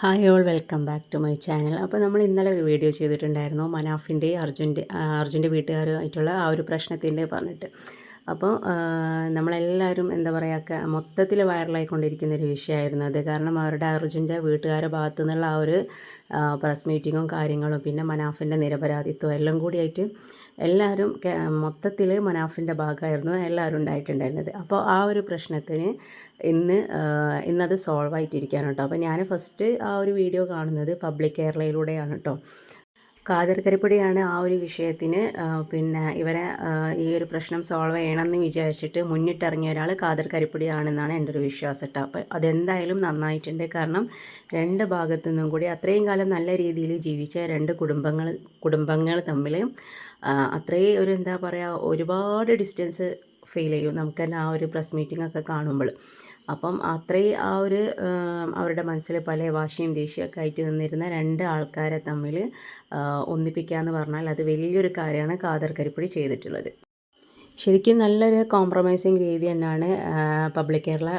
Hi all welcome back to my channel അപ്പോൾ നമ്മൾ ഇന്നലെ ഒരു വീഡിയോ ചെയ്തിട്ടുണ്ടായിരുന്നു മനാഫിന്റെ അർജുന്റെ അർജുന്റെ വീട്ടുകാരുമായിട്ടുള്ള ആ ഒരു പ്രശ്നത്തിന്റെ പറഞ്ഞിട്ട്. അപ്പോൾ നമ്മളെല്ലാവരും എന്താ പറയുക മൊത്തത്തിൽ വൈറലായിക്കൊണ്ടിരിക്കുന്ന ഒരു വിഷയമായിരുന്നു അത്. കാരണം അവരുടെ അർജുന്റെ വീട്ടുകാരുടെ ഭാഗത്തു നിന്നുള്ള ആ ഒരു പ്രസ് മീറ്റിങ്ങും കാര്യങ്ങളും പിന്നെ മനാഫിന്റെ നിരപരാധിത്വം എല്ലാം കൂടിയായിട്ട് എല്ലാവരും മൊത്തത്തിൽ മനാഫിന്റെ ഭാഗമായിരുന്നു എല്ലാവരും ഉണ്ടായിട്ടുണ്ടായിരുന്നത്. അപ്പോൾ ആ ഒരു പ്രശ്നത്തിന് ഇന്ന് ഇന്നത് സോൾവ് ആയിട്ടിരിക്കുകയാണ് കേട്ടോ. അപ്പോൾ ഞാൻ ഫസ്റ്റ് ആ ഒരു വീഡിയോ കാണുന്നത് പബ്ലിക് കേരളയിലൂടെയാണ് കേട്ടോ. ഖാദർ കരിപ്പടിയാണ് ആ ഒരു വിഷയത്തിന് പിന്നെ ഇവരെ ഈ ഒരു പ്രശ്നം സോൾവ് ചെയ്യണമെന്ന് വിചാരിച്ചിട്ട് മുന്നിട്ടിറങ്ങിയ ഒരാൾ കാതർ കരിപ്പടിയാണെന്നാണ് എന്റെ ഒരു വിശ്വാസം കേട്ടോ അപ്പോൾ അതെന്തായാലും നന്നായിട്ടുണ്ട്. കാരണം രണ്ട് ഭാഗത്തു നിന്നും കൂടി അത്രയും കാലം നല്ല രീതിയിൽ ജീവിച്ച രണ്ട് കുടുംബങ്ങൾ കുടുംബങ്ങൾ തമ്മിൽ അത്രയും ഒരു എന്താ പറയുക ഒരുപാട് ഡിസ്റ്റൻസ് ഫീൽ ചെയ്യും. നമുക്ക് തന്നെ ആ ഒരു പ്രസ് മീറ്റിംഗ് ഒക്കെ കാണുമ്പോൾ. അപ്പം അത്രയും ആ ഒരു അവരുടെ മനസ്സിൽ പല വാശിയും ദേഷ്യമൊക്കെ ആയിട്ട് നിന്നിരുന്ന രണ്ട് ആൾക്കാരെ തമ്മിൽ ഒന്നിപ്പിക്കുക എന്ന് പറഞ്ഞാൽ അത് വലിയൊരു കാര്യമാണ് കാദർ കരിപ്പടി ചെയ്തിട്ടുള്ളത്. ശരിക്കും നല്ലൊരു കോംപ്രമൈസിങ് രീതി തന്നെയാണ് പബ്ലിക് കേരള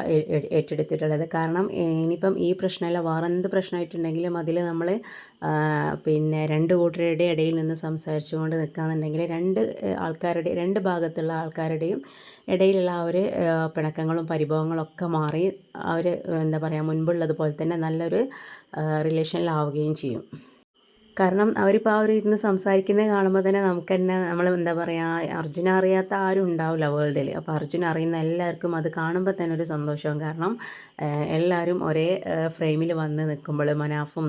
ഏറ്റെടുത്തിട്ടുള്ളത്. കാരണം ഇനിയിപ്പം ഈ പ്രശ്നമല്ല വേറെ എന്ത് പ്രശ്നമായിട്ടുണ്ടെങ്കിലും അതിൽ നമ്മൾ പിന്നെ രണ്ട് കൂട്ടരുടെ ഇടയിൽ നിന്ന് സംസാരിച്ചുകൊണ്ട് നിൽക്കുകയെന്നുണ്ടെങ്കിൽ രണ്ട് ആൾക്കാരുടെ രണ്ട് ഭാഗത്തുള്ള ആൾക്കാരുടെയും ഇടയിലുള്ള ആ ഒരു പിണക്കങ്ങളും പരിഭവങ്ങളും ഒക്കെ മാറി അവർ എന്താ പറയുക മുൻപുള്ളതുപോലെ തന്നെ നല്ലൊരു റിലേഷനിലാവുകയും ചെയ്യും. കാരണം അവരിപ്പോൾ ആ ഒരു ഇരുന്ന് സംസാരിക്കുന്നത് കാണുമ്പോൾ തന്നെ നമുക്ക് തന്നെ നമ്മൾ എന്താ പറയുക അർജുന അറിയാത്ത ആരും ഉണ്ടാവില്ല വേൾഡിൽ അപ്പോൾ അർജുന അറിയുന്ന എല്ലാവർക്കും അത് കാണുമ്പോൾ തന്നെ ഒരു സന്തോഷവും കാരണം എല്ലാവരും ഒരേ ഫ്രെയിമിൽ വന്ന് നിൽക്കുമ്പോൾ മനാഫും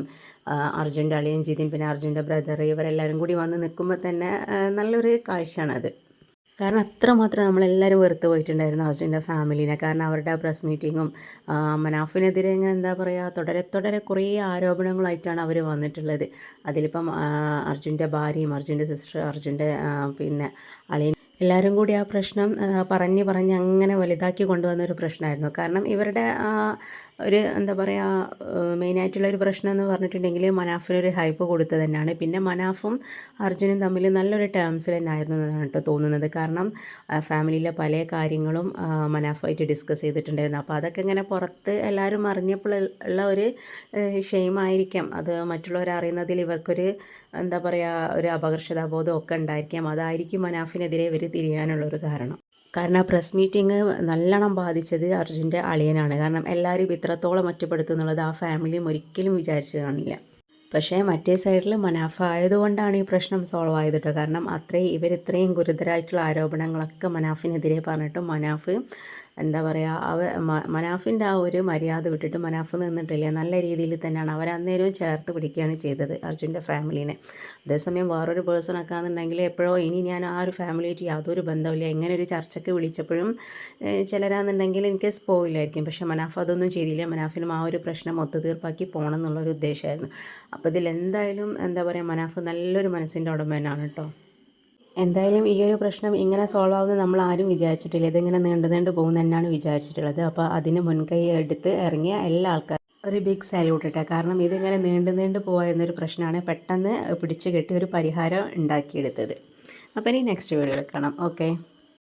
അർജുന്റെ അളിയൻ ജിതിൻ പിന്നെ അർജുന്റെ ബ്രദർ ഇവരെല്ലാവരും കൂടി വന്ന് നിൽക്കുമ്പോൾ തന്നെ നല്ലൊരു കാഴ്ചയാണത്. കാരണം അത്രമാത്രം നമ്മളെല്ലാവരും വെറുത്ത് പോയിട്ടുണ്ടായിരുന്നു അർജുന്റെ ഫാമിലിനെ. കാരണം അവരുടെ പ്രസ് മീറ്റിങ്ങും മനാഫിനെതിരെ ഇങ്ങനെ എന്താ പറയുക തുടരെ തുടരെ കുറേ ആരോപണങ്ങളായിട്ടാണ് അവർ വന്നിട്ടുള്ളത്. അതിലിപ്പം അർജുന്റെ ഭാര്യയും അർജുന്റെ സിസ്റ്റർ അർജുന്റെ പിന്നെ അളിയൻ എല്ലാവരും കൂടി ആ പ്രശ്നം പറഞ്ഞ് പറഞ്ഞ് അങ്ങനെ വലുതാക്കി കൊണ്ടുവന്ന ഒരു പ്രശ്നമായിരുന്നു. കാരണം ഇവരുടെ ആ ഒരു എന്താ പറയുക മെയിനായിട്ടുള്ള ഒരു പ്രശ്നം എന്ന് പറഞ്ഞിട്ടുണ്ടെങ്കിൽ മനാഫിന് ഒരു ഹൈപ്പ് കൊടുത്തത് തന്നെയാണ്. പിന്നെ മനാഫും അർജുനും തമ്മിൽ നല്ലൊരു ടേംസിൽ തന്നെ ആയിരുന്നു എന്നാണ് കേട്ടോ തോന്നുന്നത്. കാരണം ഫാമിലിയിലെ പല കാര്യങ്ങളും മനാഫായിട്ട് ഡിസ്കസ് ചെയ്തിട്ടുണ്ടായിരുന്നു. അപ്പോൾ അതൊക്കെ ഇങ്ങനെ പുറത്ത് എല്ലാവരും അറിഞ്ഞപ്പോഴുള്ള ഒരു ഷെയിമായിരിക്കാം അത് മറ്റുള്ളവർ അറിയുന്നതിൽ ഇവർക്കൊരു എന്താ പറയുക ഒരു അപകർഷതാബോധം ഒക്കെ ഉണ്ടായിരിക്കാം. അതായിരിക്കും മനാഫിനെതിരെ ഇവർ തിരിയാനുള്ളൊരു കാരണം. കാരണം പ്രസ് മീറ്റിംഗ് നല്ലോണം ബാധിച്ചത് അർജുന്റെ അളിയനാണ്. കാരണം എല്ലാവരും ഇത്രത്തോളം ഒറ്റപ്പെടുത്തും എന്നുള്ളത് ആ ഫാമിലിയും ഒരിക്കലും വിചാരിച്ചു കാണില്ല. പക്ഷേ മറ്റേ സൈഡിൽ മനാഫ ആയതുകൊണ്ടാണ് ഈ പ്രശ്നം സോൾവ് ആയത് കേട്ടോ. കാരണം അത്രയും ഇവരിത്രയും ഗുരുതരമായിട്ടുള്ള ആരോപണങ്ങളൊക്കെ മനാഫിനെതിരെ പറഞ്ഞിട്ടും മനാഫ് എന്താ പറയുക അവ മനാഫിന്റെ ആ ഒരു മര്യാദ വിട്ടിട്ട് മനാഫ് നിന്നിട്ടില്ല? നല്ല രീതിയിൽ തന്നെയാണ് അവരന്നേരവും ചേർത്ത് പിടിക്കുകയാണ് ചെയ്തത് അർജുന്റെ ഫാമിലീനെ. അതേസമയം വേറൊരു പേഴ്സൺ ഒക്കെ ആണെന്നുണ്ടെങ്കിൽ എപ്പോഴോ ഇനി ഞാൻ ആ ഒരു ഫാമിലിയായിട്ട് യാതൊരു ബന്ധമില്ല എങ്ങനെ ഒരു ചർച്ചയ്ക്ക് വിളിച്ചപ്പോഴും ചിലരാണെന്നുണ്ടെങ്കിൽ എനിക്ക് പോയില്ലായിരിക്കും പക്ഷേ മനാഫ് അതൊന്നും ചെയ്തില്ല. മനാഫിനും ആ ഒരു പ്രശ്നം ഒത്തുതീർപ്പാക്കി പോകണം എന്നുള്ളൊരു ഉദ്ദേശമായിരുന്നു. അപ്പോൾ ഇതിൽ എന്തായാലും എന്താ പറയുക മനാഫ് നല്ലൊരു മനസ്സിന്റെ ഉടമ കേട്ടോ. എന്തായാലും ഈ ഒരു പ്രശ്നം ഇങ്ങനെ സോൾവ് ആവുമെന്ന് നമ്മൾ ആരും വിചാരിച്ചിട്ടില്ല. ഇതിങ്ങനെ നീണ്ടു നീണ്ടു പോകും തന്നെയാണ് വിചാരിച്ചിട്ടുള്ളത്. അപ്പോൾ അതിന് മുൻകൈ എടുത്ത് ഇറങ്ങിയ എല്ലാ ആൾക്കാരും ഒരു ബിഗ് സാല്യൂട്ട് ഇട്ടാ. കാരണം ഇതിങ്ങനെ നീണ്ടു നീണ്ടു പോവുക എന്നൊരു പ്രശ്നമാണ് പെട്ടെന്ന് പിടിച്ചു കെട്ടി ഒരു പരിഹാരം ഉണ്ടാക്കിയെടുത്തത്. അപ്പോൾ ഇനി നെക്സ്റ്റ് വീഡിയോ കാണാം. ഓക്കെ